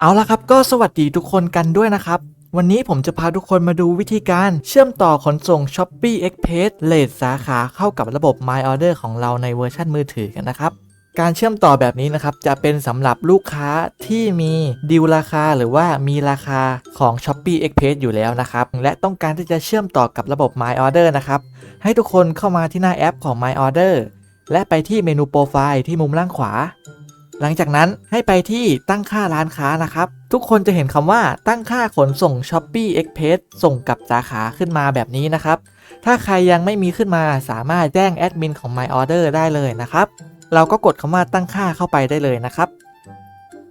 เอาละครับก็สวัสดีทุกคนกันด้วยนะครับ วันนี้ผมจะพาทุกคนมาดูวิธีการเชื่อมต่อขนส่ง Shopee Express เลทสาขาเข้ากับระบบ My Order ของเราในเวอร์ชันมือถือกันนะครับ การเชื่อมต่อแบบนี้นะครับ จะเป็นสำหรับลูกค้าที่มีดีลราคาหรือว่ามีราคาของ Shopee Express อยู่แล้วนะครับ และต้องการที่จะเชื่อมต่อกับระบบ My Order นะครับ ให้ทุกคนเข้ามาที่หน้าแอปของ My Order และไปที่เมนูโปรไฟล์ที่มุมล่างขวา หลังจากนั้นให้ไปที่ตั้งค่าร้านค้านะครับ ทุกคนจะเห็นคำว่าตั้งค่าขนส่ง Shopee Express ส่งกับสาขาขึ้นมาแบบนี้นะครับ ถ้าใครยังไม่มีขึ้นมาสามารถแจ้งแอดมินของ My Order ได้เลยนะครับ เราก็กดคำว่าตั้งค่าเข้าไปได้เลยนะครับ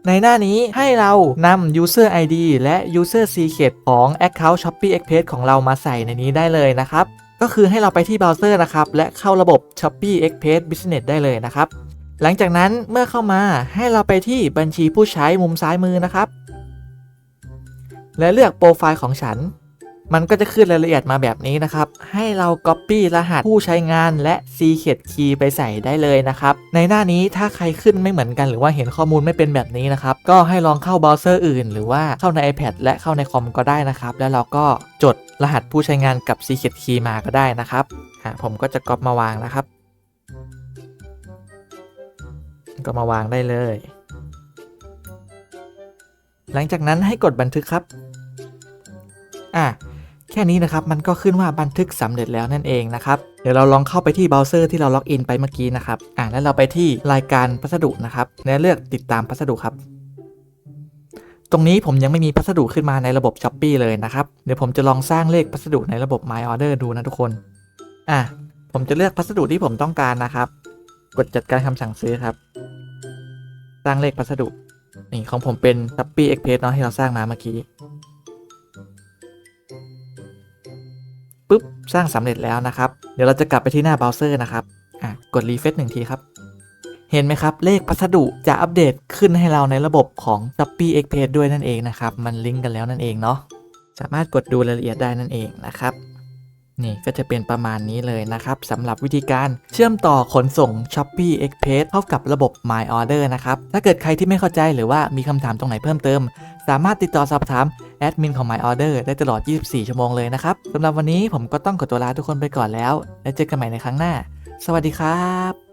ในหน้านี้ให้เรานำ User ID และ User Secret ของ Account Shopee Express ของเรามาใส่ในนี้ได้เลยนะครับ ก็คือให้เราไปที่เบราว์เซอร์นะครับและเข้าระบบ Shopee Express Business ได้เลยนะครับ หลังจากนั้นเมื่อเข้ามาให้เราไปที่บัญชีผู้ใช้มุมซ้ายมือนะครับ และเลือกโปรไฟล์ของฉัน มันก็จะขึ้นรายละเอียดมาแบบนี้นะครับ ให้เรา Copy รหัสผู้ใช้งานและ Secret Key ไปใส่ได้เลยนะครับ ในหน้านี้ถ้าใครขึ้นไม่เหมือนกันหรือว่าเห็นข้อมูลไม่เป็นแบบนี้นะครับ ก็ให้ลองเข้าเบราว์เซอร์อื่น หรือว่าเข้าใน iPad และเข้าในคอมก็ได้นะครับ แล้วเราก็จดรหัสผู้ใช้งานกับ Secret Key มาก็ได้นะครับผมก็จะก๊อปมาวางนะครับ ก็มาวางได้เลย หลังจากนั้นให้กดบันทึกครับ อะ แค่นี้นะครับ มันก็ขึ้นว่าบันทึกสำเร็จแล้วนั่นเองนะครับ เดี๋ยวเราลองเข้าไปที่เบราว์เซอร์ที่เราล็อกอินไปเมื่อกี้นะครับ อะ แล้วเราไปที่รายการพัสดุนะครับและเลือกติดตามพัสดุครับตรงนี้ผมยังไม่มีพัสดุขึ้นมาในระบบ s h อ p e e เลยนะครับ เดี๋ยวผมจะลองสร้างเลขพัสดุในระบบ My Order ดูนะทุกคน อะ ผมจะเลือกพัสดุที่ผมต้องการนะครับ กดจัดการคำสั่งซื้อครับ ร้างเลขพัสดุ นี่ของผมเป็น s h o p e e Express เนาะที่เราสร้างมาเมื่อกี้ปุ๊บ สร้างสำเร็จแล้วนะครับ เดี๋ยวเราจะกลับไปที่หน้าเบราว์เซอร์นะครับอะกดรีเฟซหนึ่งทีครับ เห็นไหมครับ เลขพัสดุจะอัปเดตขึ้นให้เราในระบบของ s h o p e e Express ด้วยนั่นเองนะครับ มันลิงก์กันแล้วนั่นเองเนาะสามารถกดดูรายละเอียดได้นั่นเองนะครับ นี่ก็จะเป็นประมาณนี้เลยนะครับสำหรับวิธีการเชื่อมต่อขนส่ง Shopee Express เข้ากับระบบ My Order นะครับถ้าเกิดใครที่ไม่เข้าใจหรือว่ามีคำถามตรงไหนเพิ่มเติม สามารถติดต่อสอบถามแอดมินของ My Order ได้ตลอด 24 ชั่วโมงเลยนะครับสำหรับวันนี้ผมก็ต้องขอตัวลาทุกคนไปก่อนแล้ว แล้วเจอกันใหม่ในครั้งหน้า สวัสดีครับ